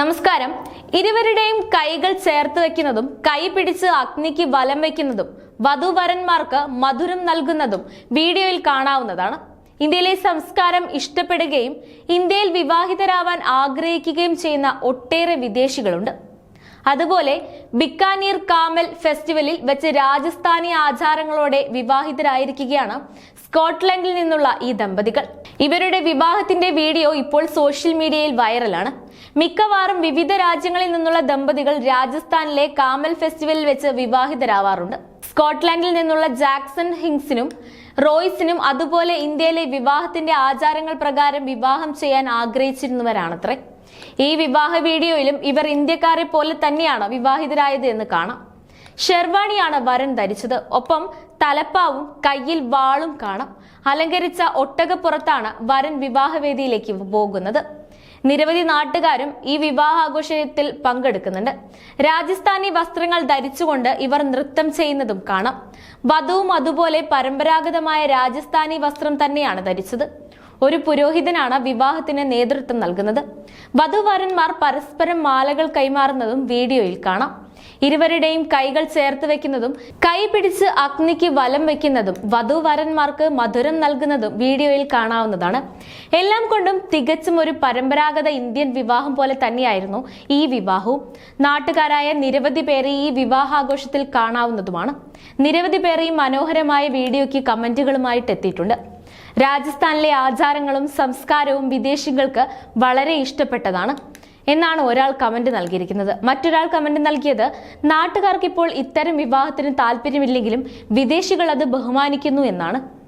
നമസ്കാരം. ഇരുവരുടെയും കൈകൾ ചേർത്ത് വെക്കുന്നതും കൈ പിടിച്ച് അഗ്നിക്ക് വലം വെക്കുന്നതും വധുവരന്മാർക്ക് മധുരം നൽകുന്നതും വീഡിയോയിൽ കാണാവുന്നതാണ്. ഇന്ത്യയിലെ സംസ്കാരം ഇഷ്ടപ്പെടുകയും ഇന്ത്യയിൽ വിവാഹിതരാവാൻ ആഗ്രഹിക്കുകയും ചെയ്യുന്ന ഒട്ടേറെ വിദേശികളുണ്ട്. അതുപോലെ ബിക്കാനീർ കാമൽ ഫെസ്റ്റിവലിൽ വെച്ച് രാജസ്ഥാനി ആചാരങ്ങളോടെ വിവാഹിതരായിരിക്കുകയാണ് സ്കോട്ട്ലൻഡിൽ നിന്നുള്ള ഈ ദമ്പതികൾ. ഇവരുടെ വിവാഹത്തിന്റെ വീഡിയോ ഇപ്പോൾ സോഷ്യൽ മീഡിയയിൽ വൈറലാണ്. മിക്കവാറും വിവിധ രാജ്യങ്ങളിൽ നിന്നുള്ള ദമ്പതികൾ രാജസ്ഥാനിലെ കാമൽ ഫെസ്റ്റിവലിൽ വെച്ച് വിവാഹിതരാവാറുണ്ട്. സ്കോട്ട്ലാൻഡിൽ നിന്നുള്ള ജാക്സൺ ഹിങ്സിനും റോയ്സിനും അതുപോലെ ഇന്ത്യയിലെ വിവാഹത്തിന്റെ ആചാരങ്ങൾ പ്രകാരം വിവാഹം ചെയ്യാൻ ആഗ്രഹിച്ചിരുന്നവരാണത്രേ. ഈ വിവാഹ വീഡിയോയിലും ഇവർ ഇന്ത്യക്കാരെ പോലെ തന്നെയാണ് വിവാഹിതരായത് എന്ന് കാണാം. ഷെർവാണിയാണ് വരൻ ധരിച്ചത്. ഒപ്പം തലപ്പാവും കയ്യിൽ വാളും കാണാം. അലങ്കരിച്ച ഒട്ടകപ്പുറത്താണ് വരൻ വിവാഹവേദിയിലേക്ക് പോകുന്നത്. നിരവധി നാട്ടുകാരും ഈ വിവാഹാഘോഷത്തിൽ പങ്കെടുക്കുന്നുണ്ട്. രാജസ്ഥാനി വസ്ത്രങ്ങൾ ധരിച്ചുകൊണ്ട് ഇവർ നൃത്തം ചെയ്യുന്നതും കാണാം. വധുവും അതുപോലെ പരമ്പരാഗതമായ രാജസ്ഥാനി വസ്ത്രം തന്നെയാണ് ധരിച്ചത്. ഒരു പുരോഹിതനാണ് വിവാഹത്തിന് നേതൃത്വം നൽകുന്നത്. വധുവരന്മാർ പരസ്പരം മാലകൾ കൈമാറുന്നതും വീഡിയോയിൽ കാണാം. ഇരുവരുടെയും കൈകൾ ചേർത്ത് വെക്കുന്നതും കൈ പിടിച്ച് അഗ്നിക്ക് വലം വെക്കുന്നതും വധുവരന്മാർക്ക് മധുരം നൽകുന്നതും വീഡിയോയിൽ കാണാവുന്നതാണ്. എല്ലാം കൊണ്ടും തികച്ചും ഒരു പരമ്പരാഗത ഇന്ത്യൻ വിവാഹം പോലെ തന്നെയായിരുന്നു ഈ വിവാഹവും. നാട്ടുകാരായ നിരവധി പേരെ ഈ വിവാഹാഘോഷത്തിൽ കാണാവുന്നതുമാണ്. നിരവധി പേർ ഈ മനോഹരമായ വീഡിയോയ്ക്ക് കമന്റുകളുമായിട്ട് എത്തിയിട്ടുണ്ട്. രാജസ്ഥാനിലെ ആചാരങ്ങളും സംസ്കാരവും വിദേശികൾക്ക് വളരെ ഇഷ്ടപ്പെട്ടതാണ്. എന്നാണ് ഒരാൾ കമന്റ് നൽകിയിരിക്കുന്നത്. മറ്റൊരാൾ കമന്റ് നൽകിയത് നാട്ടുകാർക്ക് ഇപ്പോൾ ഇത്തരം വിവാഹത്തിന് താല്പര്യമില്ലെങ്കിലും വിദേശികൾ അത് ബഹുമാനിക്കുന്നു എന്നാണ്.